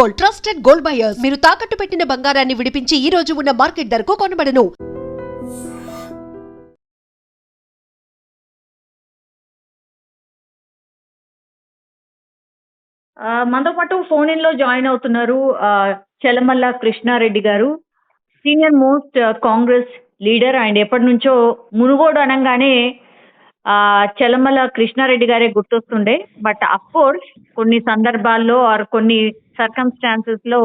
Gold trusted gold buyers. మీరు తాకట్టు పెట్టిన బంగారాన్ని విడిపించి ఈ రోజు ఉన్న మార్కెట్ ధరకు కొనబడను. మనతో పాటు ఫోన్ ఇన్లో జాయిన్ అవుతున్నారు చెలమల్ల కృష్ణారెడ్డి గారు. Senior most Congress leader and ఎప్పటి నుంచో మునుగోడు అనగానే ఆ, చెలమల్ల కృష్ణారెడ్డి గారే గుర్తొస్తుండే. బట్ అఫ్ కోర్స్ కొన్ని సందర్భాల్లో ఆర్ కొన్ని సర్కమ్స్టాన్సెస్లో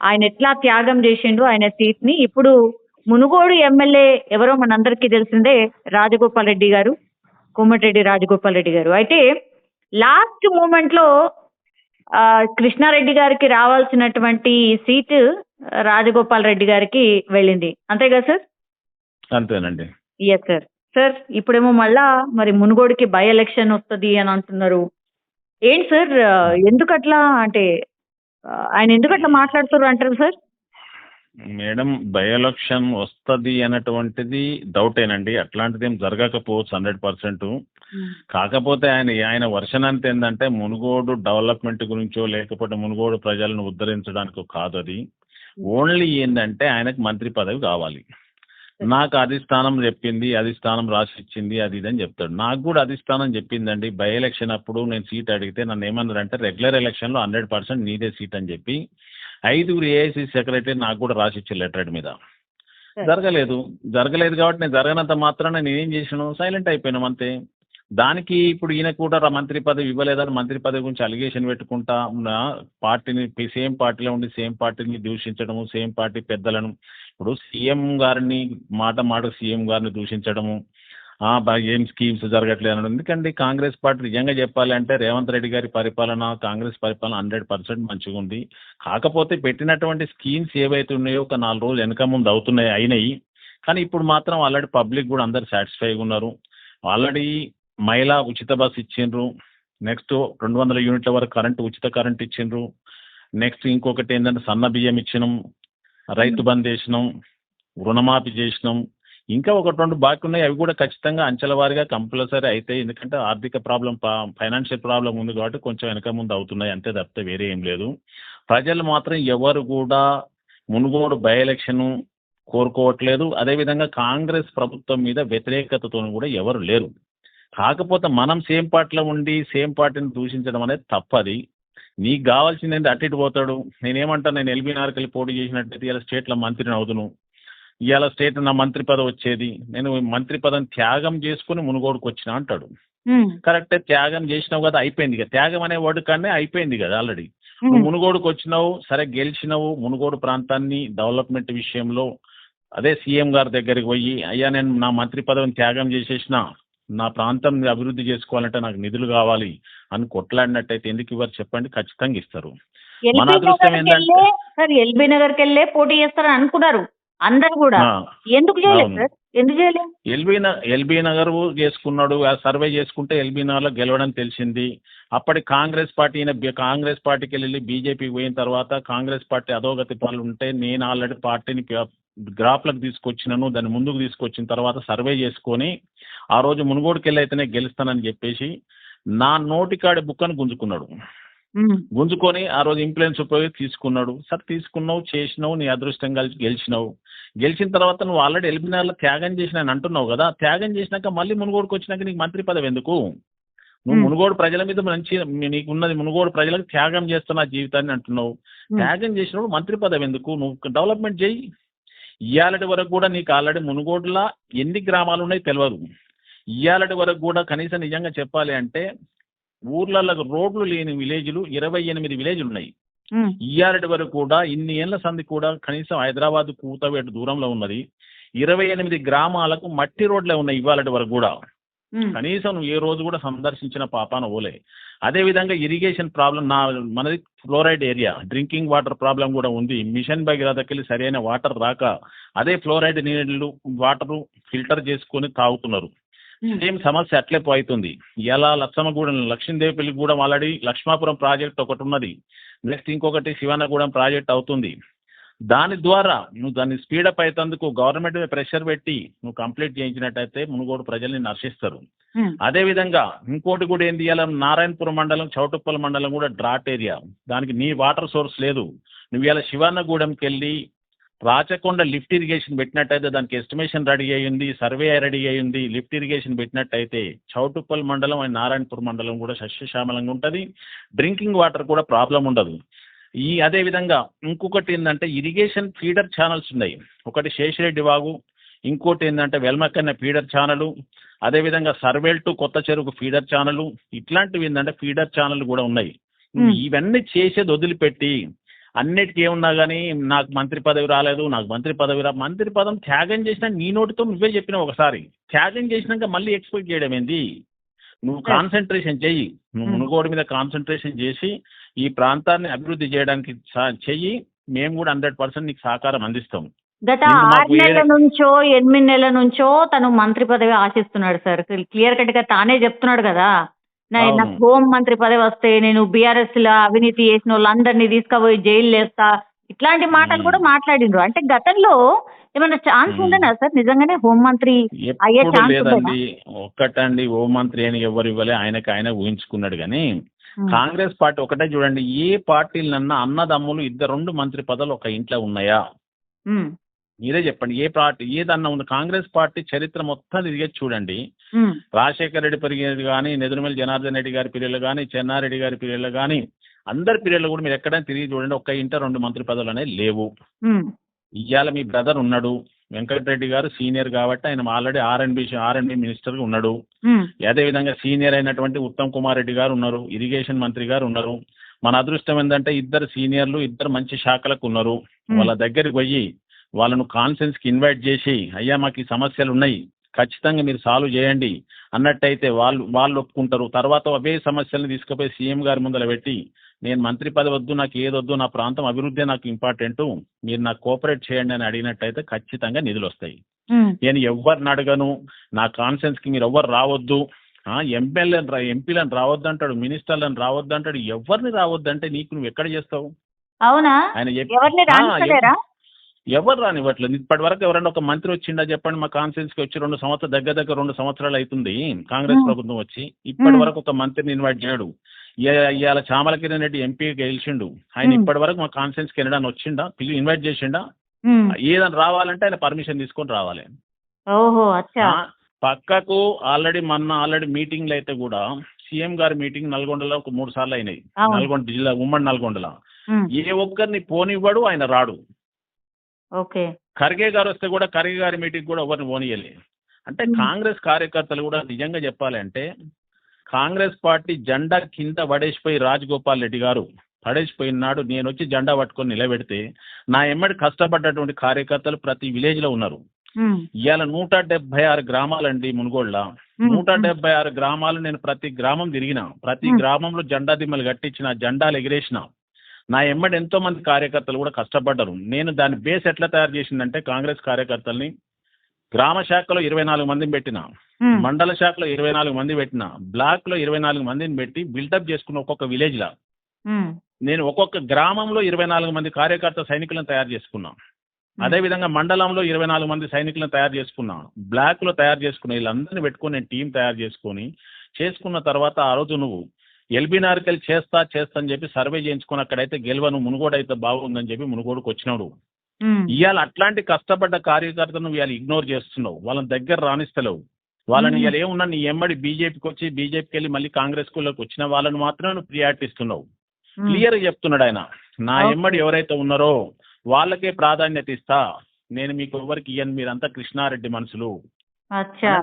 ఆయన ఎట్లా త్యాగం చేసిండు ఆయన సీట్ని ఇప్పుడు మునుగోడు ఎమ్మెల్యే ఎవరో మనందరికీ తెలిసిందే రాజగోపాల్ రెడ్డి గారు కోమటిరెడ్డి రాజగోపాల్ రెడ్డి గారు. అయితే లాస్ట్ మూమెంట్లో ఆ, కృష్ణారెడ్డి గారికి రావాల్సినటువంటి సీటు రాజగోపాల్ రెడ్డి గారికి వెళ్ళింది. అంతే కదా సార్ అంతేనండి. ఎస్ సార్ సార్ ఇప్పుడేమో మళ్ళా మరి మునుగోడుకి బై ఎలక్షన్ వస్తుంది అని అంటున్నారు. ఏంటి సార్ ఎందుకు అట్లా అంటే ఆయన ఎందుకు అట్లా మాట్లాడుతున్నారు అంటారు సార్? మేడం బై ఎలక్షన్ వస్తుంది అనేటువంటిది డౌటేనండి. అట్లాంటిది ఏం జరగకపోవచ్చు హండ్రెడ్ పర్సెంట్. కాకపోతే ఆయన ఆయన వర్షన్ అంతా ఏంటంటే మునుగోడు డెవలప్మెంట్ గురించో లేకపోతే మునుగోడు ప్రజలను ఉద్ధరించడానికో కాదు అది ఓన్లీ ఏంటంటే ఆయనకు మంత్రి పదవి కావాలి. నాకు అధిష్టానం చెప్పింది అధిష్టానం రాసి ఇచ్చింది అది ఇది అని చెప్తాడు. నాకు కూడా అధిష్టానం చెప్పిందండి. బై ఎలక్షన్ అప్పుడు నేను సీట్ అడిగితే నన్ను ఏమన్నారంటే రెగ్యులర్ ఎలక్షన్లో హండ్రెడ్ పర్సెంట్ నీదే సీట్ అని చెప్పి ఐదుగురు ఏఐసి సెక్రటరీ నాకు కూడా రాసి ఇచ్చే లెటర్ మీద. జరగలేదు. జరగలేదు కాబట్టి నేను జరగనంత మాత్రాన నేనేం చేసాను సైలెంట్ అయిపోయినాం అంతే. దానికి ఇప్పుడు ఈయన కూడా మంత్రి పదవి ఇవ్వలేదని మంత్రి పదవి గురించి అలిగేషన్ పెట్టుకుంటా ఉన్న పార్టీని సేమ్ పార్టీలో ఉండి సేమ్ పార్టీని దూషించడము సేమ్ పార్టీ పెద్దలను ఇప్పుడు సీఎం గారిని మాట మాట సీఎం గారిని దూషించడము ఏం స్కీమ్స్ జరగట్లేదు అనడం ఎందుకంటే కాంగ్రెస్ పార్టీ నిజంగా చెప్పాలి అంటే రేవంత్ రెడ్డి గారి పరిపాలన కాంగ్రెస్ పరిపాలన హండ్రెడ్ పర్సెంట్ మంచిగా ఉంది. కాకపోతే పెట్టినటువంటి స్కీమ్స్ ఏవైతే ఉన్నాయో ఒక నాలుగు రోజులు వెనక ముందు అవుతున్నాయి అయినాయి. కానీ ఇప్పుడు మాత్రం ఆల్రెడీ పబ్లిక్ కూడా అందరు సాటిస్ఫైగా ఉన్నారు. ఆల్రెడీ మహిళా ఉచిత బస్ ఇచ్చిండ్రు. నెక్స్ట్ రెండు వందల యూనిట్ల వరకు కరెంట్ ఉచిత కరెంట్ ఇచ్చిండ్రు. నెక్స్ట్ ఇంకొకటి ఏంటంటే సన్న బియ్యం ఇచ్చినాం. రైతు బంద్ చేసినాం రుణమాఫీ చేసినాం. ఇంకా ఒకటి రెండు బాకీ ఉన్నాయి అవి కూడా ఖచ్చితంగా అంచెల వారిగా కంపల్సరీ అవుతాయి ఎందుకంటే ఆర్థిక ప్రాబ్లం ఫైనాన్షియల్ ప్రాబ్లం ఉంది కాబట్టి కొంచెం వెనక ముందు అవుతున్నాయి అంతే తప్పితే వేరే ఏం లేదు. ప్రజలు మాత్రం ఎవరు కూడా మునుగోడు బై ఎలక్షన్ కోరుకోవట్లేదు. అదేవిధంగా కాంగ్రెస్ ప్రభుత్వం మీద వ్యతిరేకతతో కూడా ఎవరు లేరు. కాకపోతే మనం సేమ్ పార్టీలో ఉండి సేమ్ పార్టీని దూషించడం అనేది తప్పది. నీకు కావాల్సింది ఏంటి? అటు ఇటు పోతాడు. నేనేమంటాను నేను ఎల్బీ నార్కెళ్ళి పోటీ చేసినట్టయితే ఇలా స్టేట్లో మంత్రిని అవుతును ఇవాళ స్టేట్ నా మంత్రి పదవి వచ్చేది. నేను మంత్రి పదవిని త్యాగం చేసుకుని మునుగోడుకు వచ్చిన అంటాడు. కరెక్టే త్యాగం చేసినావు కదా అయిపోయింది కదా త్యాగం అనే వర్డ్ కానీ అయిపోయింది కదా ఆల్రెడీ. నువ్వు మునుగోడుకు వచ్చినావు సరే గెలిచినావు మునుగోడు ప్రాంతాన్ని డెవలప్మెంట్ విషయంలో. అదే సీఎం గారి దగ్గరికి పోయి అయ్యా నేను నా మంత్రి పదవిని త్యాగం చేసేసిన నా ప్రాంతం అభివృద్ధి చేసుకోవాలంటే నాకు నిధులు కావాలి. అని కొట్లాడినట్టయితే ఎందుకు ఇవ్వరు చెప్పండి? ఖచ్చితంగా ఇస్తారు. మన అదృష్టం ఏంటంటే- సార్ ఎల్బీ నగర్కి వెళ్ళే పోటీ చేస్తారని అనుకున్నారు. అందరు కూడా. ఎందుకు చేయలేదు అవును. సార్? ఎందుకు చేయలేదు? ఎల్బీ ఎల్బీ నగర్ చేసుకున్నాడు. సర్వే చేసుకుంటే ఎల్బీ నగర్లో గెలవడం తెలిసింది. అప్పటి కాంగ్రెస్ పార్టీ కాంగ్రెస్ పార్టీకి వెళ్ళి బీజేపీకి పోయిన తర్వాత కాంగ్రెస్ పార్టీ అధోగతి పాలు ఉంటే నేను ఆల్రెడీ పార్టీని గ్రాఫ్లకు తీసుకొచ్చినాను దాన్ని ముందుకు తీసుకొచ్చిన తర్వాత సర్వే చేసుకొని ఆ రోజు మునుగోడుకి వెళ్ళి అయితేనే గెలుస్తానని చెప్పేసి నా నోటికాడి బుక్కను గుంజుకున్నాడు. ఉమ్, గుంజుకొని ఆ రోజు ఇన్ఫ్లుయెన్స్ ఉపయోగి తీసుకున్నాడు. సరే తీసుకున్నావు చేసినావు నీ అదృష్టం కలిసి గెలిచినావు. గెలిచిన తర్వాత నువ్వు ఆల్రెడీ ఎలిమినార్లో త్యాగం చేసిన అని అంటున్నావు కదా త్యాగం చేసినాక మళ్ళీ మునుగోడుకు వచ్చినాక నీకు మంత్రి పదవి ఎందుకు? నువ్వు. మునుగోడు ప్రజల మీద మంచి నీకు ఉన్నది మునుగోడు ప్రజలకు త్యాగం చేస్తున్న జీవితాన్ని అంటున్నావు. త్యాగం చేసినప్పుడు మంత్రి పదవి ఎందుకు? నువ్వు డెవలప్మెంట్ చేయి. ఇవాళటి వరకు కూడా నీకు ఆల్రెడీ మునుగోడులా ఎన్ని గ్రామాలు ఉన్నాయి తెలియదు ఇవాళటి వరకు కూడా కనీసం నిజంగా చెప్పాలి అంటే ఊర్లలో రోడ్లు లేని విలేజ్లు ఇరవై ఎనిమిది విలేజ్లు ఉన్నాయి ఇయ్యాలటి వరకు కూడా ఇన్ని ఏళ్ళ సంది కూడా కనీసం హైదరాబాద్ కూతవేటు దూరంలో ఉన్నది. ఇరవై ఎనిమిది గ్రామాలకు మట్టి రోడ్లే ఉన్నాయి ఇవాళటి వరకు కూడా. కనీసం నువ్వు ఏ రోజు కూడా సందర్శించిన పాపాన ఓలే. అదేవిధంగా ఇరిగేషన్ ప్రాబ్లం నా మనది fluoride area. Drinking water problem కూడా ఉంది. మిషన్ భగీరథకెళ్ళి సరైన వాటర్ రాక అదే ఫ్లోరైడ్ నీళ్ళు వాటర్ ఫిల్టర్ చేసుకొని తాగుతున్నారు. సేమ్ సమస్య అట్లే పోతుంది ఇలా లక్ష్మగూడెం లక్ష్మీదేవిపల్లి కూడా ఆల్రెడీ లక్ష్మాపురం ప్రాజెక్ట్ ఒకటి ఉన్నది. నెక్స్ట్ ఇంకొకటి శివనగూడెం ప్రాజెక్ట్ అవుతుంది. దాని ద్వారా నువ్వు దాన్ని స్పీడప్ అయినందుకు గవర్నమెంట్ మీద ప్రెషర్ పెట్టి నువ్వు కంప్లీట్ చేయించినట్టయితే మునుగోడు ప్రజల్ని నర్శిస్తారు ఉమ్, అదే విధంగా ఇంకోటి కూడా ఏం చేయాలి నారాయణపురం మండలం చౌటుప్పల్ మండలం కూడా డ్రాట్ ఏరియా దానికి నీ వాటర్ సోర్స్ లేదు. నువ్వు ఇలా శివాన్నగూడెంకి వెళ్ళి రాచకొండ లిఫ్ట్ ఇరిగేషన్ పెట్టినట్టయితే దానికి ఎస్టిమేషన్ రెడీ అయ్యింది సర్వే రెడీ అయ్యింది. లిఫ్ట్ ఇరిగేషన్ పెట్టినట్టయితే చౌటుప్పల్ మండలం అండ్ నారాయణపూర్ మండలం కూడా సస్యశ్యామలంగా ఉంటుంది. డ్రింకింగ్ వాటర్ కూడా ప్రాబ్లం ఉండదు. ఈ అదే విధంగా ఇంకొకటి ఏంటంటే ఇరిగేషన్ ఫీడర్ ఛానల్స్ ఉన్నాయి. ఒకటి శేషిరెడ్డి వాగు ఇంకోటి ఏంటంటే వెల్మకన్న ఫీడర్ ఛానల్ అదేవిధంగా సర్వేల్ టు కొత్త చెరుకు ఫీడర్ ఛానల్ ఇట్లాంటివి ఏంటంటే ఫీడర్ ఛానల్ కూడా ఉన్నాయి. ఇవన్నీ చేసేది వదిలిపెట్టి అన్నిటికీ ఏమున్నా కానీ నాకు మంత్రి పదవి రాలేదు నాకు మంత్రి పదవి రా మంత్రి పదం త్యాగం చేసినా నీ నోటితో నువ్వే చెప్పినావు ఒకసారి త్యాగం చేసినాక మళ్ళీ ఎక్స్పెక్ట్ చేయడం ఏంది నువ్వు Yes. కాన్సన్ట్రేషన్ చెయ్యి నువ్వు Hmm. మునుగోడు మీద కాన్సన్ట్రేషన్ చేసి ఈ ప్రాంతాన్ని అభివృద్ధి చేయడానికి చెయ్యి మేము కూడా హండ్రెడ్ పర్సెంట్ నీకు సహకారం అందిస్తాం గత ఆరు నెలల నుంచో ఎనిమిది నెలల నుంచో తను మంత్రి పదవి ఆశిస్తున్నాడు సార్ క్లియర్ కట్గా తానే చెప్తున్నాడు కదా. నాకు హోం మంత్రి పదవి వస్తే నేను బీఆర్ఎస్లో అవినీతి చేసిన వాళ్ళందరినీ తీసుకుపోయి జైలు వేస్తా ఇట్లాంటి మాటలు. కూడా మాట్లాడిండ్రు. అంటే గతంలో ఏమైనా ఛాన్స్. ఉండేనా సార్? నిజంగానే హోం మంత్రి అయ్యే ఛాన్స్ లేదండి. ఒక్కటండి. ఓ మంత్రి అని ఎవరు ఇవ్వలే. ఆయనకి ఆయన ఊహించుకున్నాడు కానీ. కాంగ్రెస్ పార్టీ ఒకటే చూడండి. ఏ పార్టీలన్నా అన్నదమ్ములు ఇద్దరు రెండు మంత్రి పదవులు ఒక ఇంట్లో ఉన్నాయా. మీరే చెప్పండి. ఏ పార్టీ ఏదన్నా ఉంది. కాంగ్రెస్ పార్టీ చరిత్ర మొత్తం తిరిగి చూడండి. రాజశేఖర రెడ్డి పీరియడ్ కానీ నెదురుమల్లి జనార్దన్ రెడ్డి గారి పీరియడ్లు కానీ చెన్నారెడ్డి గారి పీరియడ్లు కానీ అందరి పీరియడ్లు కూడా మీరు ఎక్కడైనా తిరిగి చూడండి. ఒక్క ఇంట రెండు మంత్రి పదవులు అనేవి లేవు. ఇవాళ మీ బ్రదర్ ఉన్నాడు. వెంకటరెడ్డి గారు సీనియర్ కాబట్టి ఆయన ఆల్రెడీ ఆర్ఎన్బి ఆర్ఎన్బి మినిస్టర్గా ఉన్నాడు. మ్మ్. అదేవిధంగా సీనియర్ అయినటువంటి ఉత్తమ్ కుమార్ రెడ్డి గారు ఉన్నారు. ఇరిగేషన్ మంత్రి గారు ఉన్నారు. మన అదృష్టం ఏంటంటే ఇద్దరు సీనియర్లు ఇద్దరు మంచి శాఖలకు ఉన్నారు. వాళ్ళ దగ్గరికి పోయి వాళ్ళను కాన్ఫరెన్స్కి ఇన్వైట్ చేసి అయ్యా మాకు ఈ సమస్యలు ఉన్నాయి ఖచ్చితంగా మీరు సాల్వ్ చేయండి అన్నట్టయితే వాళ్ళు వాళ్ళు ఒప్పుకుంటారు. తర్వాత అవే సమస్యలను తీసుకుపోయి సీఎం గారి ముందర పెట్టి నేను మంత్రి పదవి వద్దు నాకు ఏదొద్దు నా ప్రాంతం అభివృద్ధి నాకు ఇంపార్టెంట్ మీరు నాకు కోఆపరేట్ చేయండి అని అడిగినట్టయితే ఖచ్చితంగా నిధులు వస్తాయి. నేను ఎవరిని అడగను నా కాన్ఫరెన్స్కి మీరు ఎవ్వరు రావద్దు. రా ఎంపీలను రావద్దు అంటాడు మినిస్టర్లను రావద్దు అంటాడు ఎవరిని రావద్దు అంటే నీకు నువ్వు ఎక్కడ చేస్తావు? అవునా? ఆయన చెప్పి- ఎవరు రానివ్వట్లేదు ఇప్పటి వరకు ఎవరైనా ఒక మంత్రి వచ్చిండా చెప్పండి మా కాన్ఫరెన్స్కి వచ్చి రెండు సంవత్సరాలు దగ్గర దగ్గర రెండు సంవత్సరాలు అవుతుంది కాంగ్రెస్. ప్రభుత్వం వచ్చి ఇప్పటి. వరకు ఒక మంత్రిని ఇన్వైట్ చేయడు ఇవాళ చామలకిరణ్ రెడ్డి ఎంపీ గెలిచిండు ఆయన. ఇప్పటి వరకు మా కాన్ఫరెన్స్కి వెళ్ళడానికి వచ్చిండా పిలిచి ఇన్వైట్ చేసిండా. ఏదైనా రావాలంటే ఆయన పర్మిషన్ తీసుకొని రావాలి పక్కకు ఆల్రెడీ మొన్న ఆల్రెడీ మీటింగ్లు అయితే కూడా సీఎం గారి మీటింగ్ నల్గొండలో ఒక మూడు సార్లు అయినాయి. నల్గొండ జిల్లా ఉమ్మడి నల్గొండలో. ఏ ఒక్కరిని పోనివ్వడు ఆయన రాడు ఓకే ఖర్గే గారు వస్తే కూడా ఖర్గే గారి మీటింగ్ కూడా ఎవరిని పోనీయలే అంటే. కాంగ్రెస్ కార్యకర్తలు కూడా నిజంగా చెప్పాలంటే కాంగ్రెస్ పార్టీ జెండా కింద పడేసిపోయి రాజగోపాల్ రెడ్డి గారు పడేసిపోయినాడు నేను వచ్చి జెండా పట్టుకొని నిలబెడితే నా ఎమ్మడి కష్టపడ్డటువంటి కార్యకర్తలు ప్రతి విలేజ్లో ఉన్నారు. ఇవాళ నూట డెబ్బై ఆరు గ్రామాలండి మునుగోళ్ళ. నూట డెబ్బై ఆరు గ్రామాలు నేను ప్రతి గ్రామం తిరిగిన ప్రతి. గ్రామంలో జెండా దిమ్మలు కట్టించిన జెండాలు ఎగిరేసిన నా ఎమ్మడి ఎంతో మంది కార్యకర్తలు కూడా కష్టపడ్డారు నేను దాని బేస్ ఎట్లా తయారు చేసిందంటే కాంగ్రెస్ కార్యకర్తల్ని గ్రామ శాఖలో ఇరవై నాలుగు మందిని పెట్టిన. మండల శాఖలో ఇరవై నాలుగు మంది పెట్టిన బ్లాక్లో ఇరవై నాలుగు మందిని పెట్టి బిల్డప్ చేసుకున్న ఒక్కొక్క విలేజ్ లా. నేను ఒక్కొక్క గ్రామంలో ఇరవై నాలుగు మంది కార్యకర్త సైనికులను తయారు చేసుకున్నా అదే విధంగా మండలంలో ఇరవై నాలుగు మంది సైనికులను తయారు చేసుకున్నా బ్లాక్లో తయారు చేసుకున్న వీళ్ళందరినీ పెట్టుకుని నేను టీం తయారు చేసుకొని చేసుకున్న తర్వాత ఆ రోజు నువ్వు ఎల్బీ నార్కెల్ చేస్తా చేస్తా అని చెప్పి సర్వే చేయించుకుని అక్కడైతే గెలవను మునుగోడు అయితే బాగుందని చెప్పి మునుగోడుకు వచ్చినాడు. ఇవాళ అట్లాంటి కష్టపడ్డ కార్యకర్తను ఇవాళ ఇగ్నోర్ చేస్తున్నావు. వాళ్ళని దగ్గర రాణిస్తలేవు. వాళ్ళని. ఇవాళ ఏమున్నా నీ ఎమ్మడి బీజేపీకి వచ్చి బీజేపీకి వెళ్ళి మళ్ళీ కాంగ్రెస్ స్కూల్లోకి వచ్చిన వాళ్ళని మాత్రం నువ్వు ప్రియారిటీ ఇస్తున్నావు మ్మ్. క్లియర్ చెప్తున్నాడు ఆయన. నా. ఎమ్మడి ఎవరైతే ఉన్నారో వాళ్ళకే ప్రాధాన్యత ఇస్తా. నేను మీకు ఎవరికి ఇయ్యను మీరంతా కృష్ణారెడ్డి మనుషులు. అచ్చా.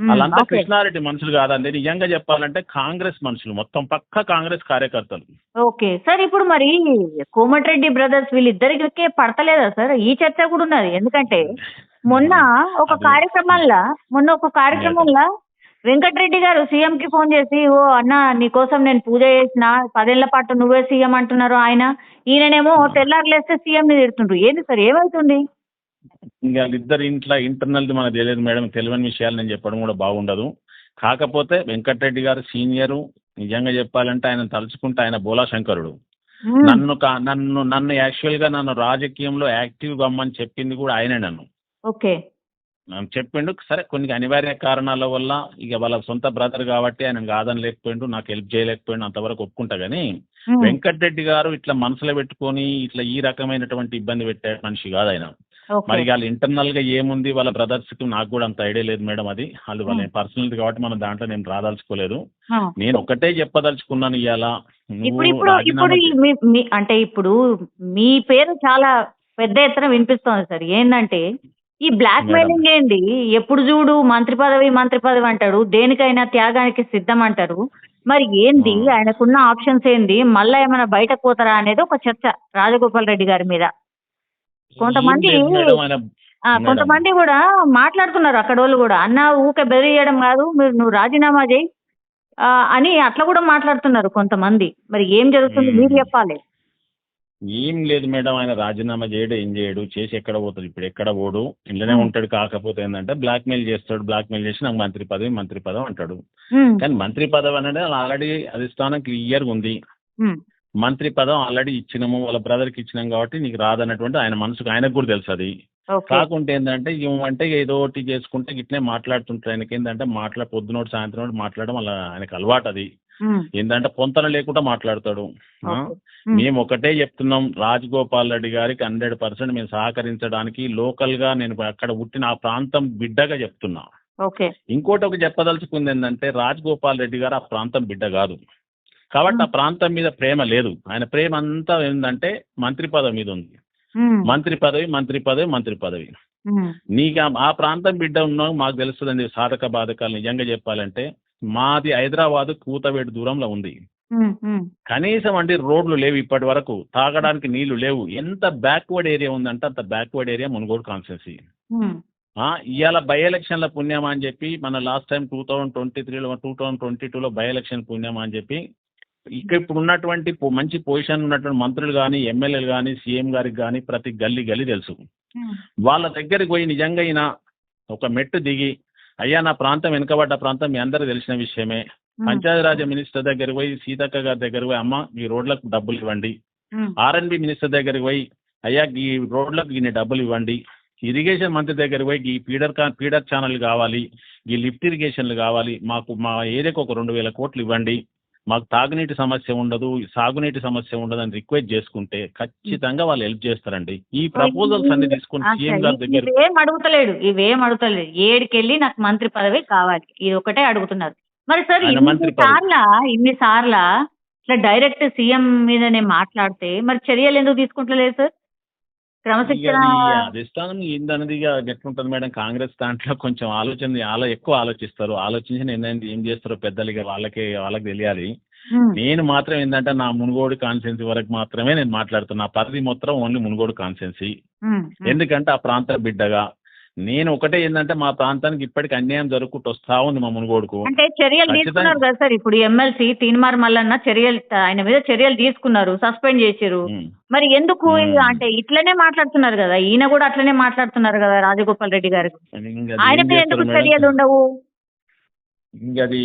వాళ్ళంతా ఓకే. కృష్ణారెడ్డి మనుషులు కాదండి. నిజంగా చెప్పాలంటే కాంగ్రెస్ మనుషులు. మొత్తం పక్క కాంగ్రెస్ కార్యకర్తలు. ఓకే. సార్ ఇప్పుడు మరి కోమటిరెడ్డి బ్రదర్స్ వీళ్ళిద్దరికే పడతలేదా సార్? ఈ చర్చ కూడా ఉన్నది. ఎందుకంటే మొన్న ఒక అది- కార్యక్రమంలో మొన్న ఒక కార్యక్రమంలో వెంకటరెడ్డి గారు సీఎం కి ఫోన్ చేసి ఓ అన్న నీకోసం నేను పూజ చేసిన పదేళ్ళ పాటు నువ్వే సీఎం అంటున్నారు ఆయన. ఈయననేమో తెల్లారులేస్తే సీఎం ని తిడుతుండ్రు. ఏంది సార్? ఏమవుతుంది ఇంకా వాళ్ళిద్దరు ఇంట్లో ఇంటర్నల్ మనకు తెలియదు మేడం. తెలియని విషయాలు నేను చెప్పడం కూడా బాగుండదు. కాకపోతే వెంకటరెడ్డి గారు సీనియరు. నిజంగా చెప్పాలంటే ఆయన తలుచుకుంటే ఆయన బోలా శంకరుడు ఉమ్, నన్ను నన్ను నన్ను యాక్చువల్గా నన్ను రాజకీయంలో యాక్టివ్ కమ్మని చెప్పింది కూడా ఆయనే నన్ను. ఓకే. చెప్పిండు. సరే కొన్ని అనివార్య కారణాల వల్ల ఇక వాళ్ళ సొంత బ్రదర్ కాబట్టి ఆయన కాదని లేకపోయిండు నాకు హెల్ప్ చేయలేకపోయిండు అంతవరకు ఒప్పుకుంటా కానీ వెంకటరెడ్డి గారు ఇట్లా మనసులో పెట్టుకొని ఇట్లా ఈ రకమైనటువంటి ఇబ్బంది పెట్టే మనిషి కాదు ఆయన. మరి వాళ్ళ ఇంటర్నల్గా ఏముంది వాళ్ళ బ్రదర్స్కి నాకు కూడా అంత ఐడియా లేదు మేడం అది. వాళ్ళు వాళ్ళ పర్సనల్ కాబట్టి మనం దాంట్లో నేను రాదలుచుకోలేదు. నేను ఒకటే చెప్పదలుచుకున్నాను ఇవాళ ఇప్పుడు అంటే ఇప్పుడు మీ పేరు చాలా పెద్ద ఎత్తున వినిపిస్తోంది సార్. ఏంటంటే ఈ బ్లాక్ మెయిలింగ్ ఏంది? ఎప్పుడు చూడు మంత్రి పదవి మంత్రి పదవి అంటాడు. దేనికైనా త్యాగానికి సిద్ధం అంటారు. మరి ఏంది. ఆయనకున్న ఆప్షన్స్ ఏంది? మళ్ళా ఏమైనా బయటకు పోతారా అనేది ఒక చర్చ రాజగోపాల్ రెడ్డి గారి మీద. కొంతమంది. కొంతమంది కూడా మాట్లాడుతున్నారు అక్కడ వాళ్ళు కూడా అన్న ఊకే బెదిరియడం కాదు మీరు నువ్వు రాజీనామా చేయి అని అట్లా కూడా మాట్లాడుతున్నారు కొంతమంది మరి ఏం జరుగుతుంది. మీరు చెప్పాలి ఏం లేదు మేడం ఆయన రాజీనామా చేయడు ఏం చేయడు చేసి ఎక్కడ పోతాడు ఇప్పుడు ఎక్కడ పోడు ఇంట్లోనే. ఉంటాడు కాకపోతే ఏంటంటే బ్లాక్ మెయిల్ చేస్తాడు బ్లాక్ మెయిల్ చేసి నాకు మంత్రి పదవి మంత్రి పదవి అంటాడు. కానీ మంత్రి పదవి అనేది ఆల్రెడీ అధిష్టానం క్లియర్గా ఉంది. మంత్రి పదం ఆల్రెడీ ఇచ్చినాము వాళ్ళ బ్రదర్కి ఇచ్చినాం కాబట్టి నీకు రాదన్నటువంటి ఆయన మనసుకు ఆయనకు కూడా తెలుసు అది. కాకుంటే ఏంటంటే అంటే ఏదో ఒకటి చేసుకుంటే ఇట్లే మాట్లాడుతుంటారు. ఆయనకి ఏంటంటే మాట్లా పొద్దునోటి సాయంత్రం మాట్లాడడం అలా ఆయనకు అలవాటు అది. ఏంటంటే పొంతన లేకుండా మాట్లాడతాడు. మ్మ్. ఒకటే చెప్తున్నాం రాజగోపాల్ రెడ్డి గారికి హండ్రెడ్ పర్సెంట్ మేము సహకరించడానికి లోకల్గా నేను అక్కడ పుట్టిన ఆ ప్రాంతం బిడ్డగా చెప్తున్నా. ఇంకోటి ఒక చెప్పదలుచుకుంది ఏంటంటే రాజగోపాల్ రెడ్డి గారు ఆ ప్రాంతం బిడ్డ కాదు. కాబట్టి ఆ ప్రాంతం మీద ప్రేమ లేదు. ఆయన ప్రేమ అంతా ఏంటంటే మంత్రి పదవి మీద ఉంది. మంత్రి పదవి మంత్రి పదవి మంత్రి పదవి. నీకు ఆ- ప్రాంతం బిడ్డ ఉన్నా మాకు తెలుస్తుందండి సాధక బాధకాలు. నిజంగా చెప్పాలంటే మాది హైదరాబాద్ కూతవేడు దూరంలో ఉంది. కనీసం అంటే రోడ్లు లేవు ఇప్పటి వరకు. తాగడానికి నీళ్ళు లేవు. ఎంత బ్యాక్వర్డ్ ఏరియా ఉందంటే అంత బ్యాక్వర్డ్ ఏరియా మునుగోడు కాన్స్టెన్సీ. ఇవాళ బై ఎలక్షన్ల పుణ్యమా అని చెప్పి మన last time two thousand twenty త్రీలో టూ థౌజండ్ ట్వంటీ టూలో బై ఎలక్షన్ పుణ్యమా అని చెప్పి ఇక్కడ ఇప్పుడు ఉన్నటువంటి మంచి పొజిషన్ ఉన్నటువంటి మంత్రులు కానీ ఎమ్మెల్యేలు కానీ సీఎం గారికి కానీ ప్రతి గల్లీ గల్లీ తెలుసు. వాళ్ళ దగ్గరికి పోయి నిజంగా అయినా ఒక మెట్టు దిగి అయ్యా నా ప్రాంతం వెనుకబడ్డ ప్రాంతం మీ అందరూ తెలిసిన విషయమే. పంచాయతీరాజ్ మినిస్టర్ దగ్గరికి పోయి సీతక్క గారి దగ్గరికి పోయి అమ్మ ఈ రోడ్లకు డబ్బులు ఇవ్వండి. ఆర్ఎన్బి మినిస్టర్ దగ్గరికి పోయి అయ్యా ఈ రోడ్లకు ఇన్ని డబ్బులు ఇవ్వండి ఇరిగేషన్ మంత్రి దగ్గరికి పోయి ఈ పీడర్ కా పీడర్ ఛానల్ కావాలి ఈ లిఫ్ట్ ఇరిగేషన్లు కావాలి మాకు మా ఏరియాకు ఒక రెండు వేల కోట్లు ఇవ్వండి మాకు తాగునీటి సమస్య ఉండదు సాగునీటి సమస్య ఉండదు అని రిక్వెస్ట్ చేసుకుంటే ఖచ్చితంగా వాళ్ళు హెల్ప్ చేస్తారండి ఈ ప్రపోజల్స్ అన్ని తీసుకుని ఆ, సీఎం. గారి దగ్గర అడుగుతలేడు ఇవేం అడుగుతలేడు ఏడికెళ్ళి నాకు మంత్రి పదవి కావాలి ఇది ఒకటే అడుగుతున్నారు మరి సార్ ఇన్ని. సార్ల ఇన్ని సార్ల ఇట్లా డైరెక్ట్ సీఎం మీదనే మాట్లాడితే మరి చర్యలు ఎందుకు తీసుకుంటలేదు సార్ క్రమశిక్షణ అధిష్టానం ఏందన్నది ఇక ఎట్లుంటుంది మేడం. కాంగ్రెస్ దాంట్లో కొంచెం ఆలోచన ఆలో ఎక్కువ ఆలోచిస్తారు. ఆలోచించి నిర్ణయం ఏం చేస్తారో పెద్దలు ఇక వాళ్ళకి వాళ్ళకి తెలియాలి. నేను మాత్రం ఏంటంటే నా మునుగోడు కాన్సెన్సీ వరకు మాత్రమే నేను మాట్లాడుతున్నా. పరిధి మొత్తం ఓన్లీ మునుగోడు కాన్సెన్సీ. ఎందుకంటే ఆ ప్రాంత బిడ్డగా నేను ఒకటే ఏంటంటే మా ప్రాంతానికి ఇప్పటికి అన్యాయం జరుగుకుంటూ వస్తా ఉంది మా మునుగోడుకు అంటే చర్యలు. తీసుకున్నారు కదా సార్ ఇప్పుడు ఎమ్మెల్సీ తీన్మార్ మల్లన్న చర్యలు ఆయన మీద చర్యలు తీసుకున్నారు సస్పెండ్ చేశారు. మరి ఎందుకు. అంటే ఇట్లనే మాట్లాడుతున్నారు కదా ఈయన కూడా అట్లనే మాట్లాడుతున్నారు కదా రాజగోపాల్ రెడ్డి గారు ఆయన మీద ఎందుకు? చర్యలు ఉండవు ఇంకా అది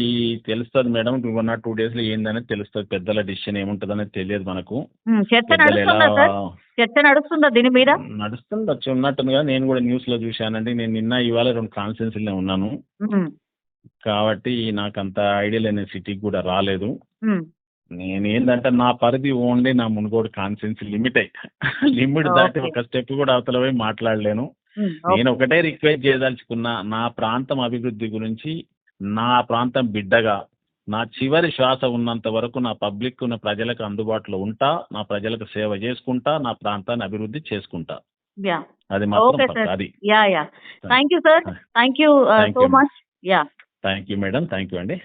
తెలుస్తుంది మేడం. వన్ ఆర్ టూ డేస్లో ఏందనేది తెలుస్తుంది. పెద్దల డిసిషన్ ఏముంటుంది అనేది తెలియదు మనకు. చర్చ నడుస్తుందా సార్? చర్చ నడుస్తుందా దీని మీద? నడుస్తుంది? వచ్చి ఉన్నట్టుగా నేను కూడా న్యూస్లో చూశానండి. నేను నిన్న ఇవాళ రెండు కాన్ఫరెన్స్లో ఉన్నాను. కాబట్టి నాకు అంత ఐడియా లేని సిటీకి కూడా రాలేదు. నేను ఏంటంటే నా పరిధి ఓన్లీ నా మునుగోడు కాన్ఫరెన్స్ లిమిట్ లిమిట్ దాటి. ఒక స్టెప్ కూడా అవతల పోయి మాట్లాడలేను. నేను ఒకటే రిక్వెస్ట్ చేయదలుచుకున్నా నా ప్రాంతం అభివృద్ధి గురించి నా ప్రాంతం బిడ్డగా నా చివరి శ్వాస ఉన్నంత వరకు నా పబ్లిక్ ఉన్న ప్రజలకు అందుబాటులో ఉంటా నా ప్రజలకు సేవ చేసుకుంటా నా ప్రాంతాన్ని అభివృద్ధి చేసుకుంటా. యా. అది మాత్రం అది. Yeah yeah. Thank you sir. Thank you so you. Much yeah. Thank you madam. Thank you అండి.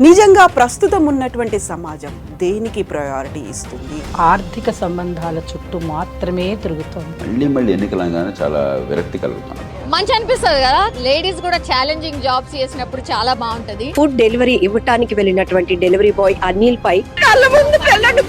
నిజంగా ప్రస్తుతం ఉన్నటువంటి సమాజం దేనికి ప్రయారిటీ ఇస్తుంది? ఆర్థిక సంబంధాల చుట్టూ మాత్రమే తిరుగుతోంది. మళ్ళీ మళ్ళీ ఎన్నికలంగానే చాలా విరక్తి కలుగుతాను మంచి అనిపిస్తుంది కదా? లేడీస్ కూడా ఛాలెంజింగ్ జాబ్స్ చేసినప్పుడు చాలా బాగుంటది. ఫుడ్ డెలివరీ ఇవ్వటానికి వెళ్ళినటువంటి డెలివరీ బాయ్ అనిల్ పై కళ్ళ ముందు పెళ్ళండి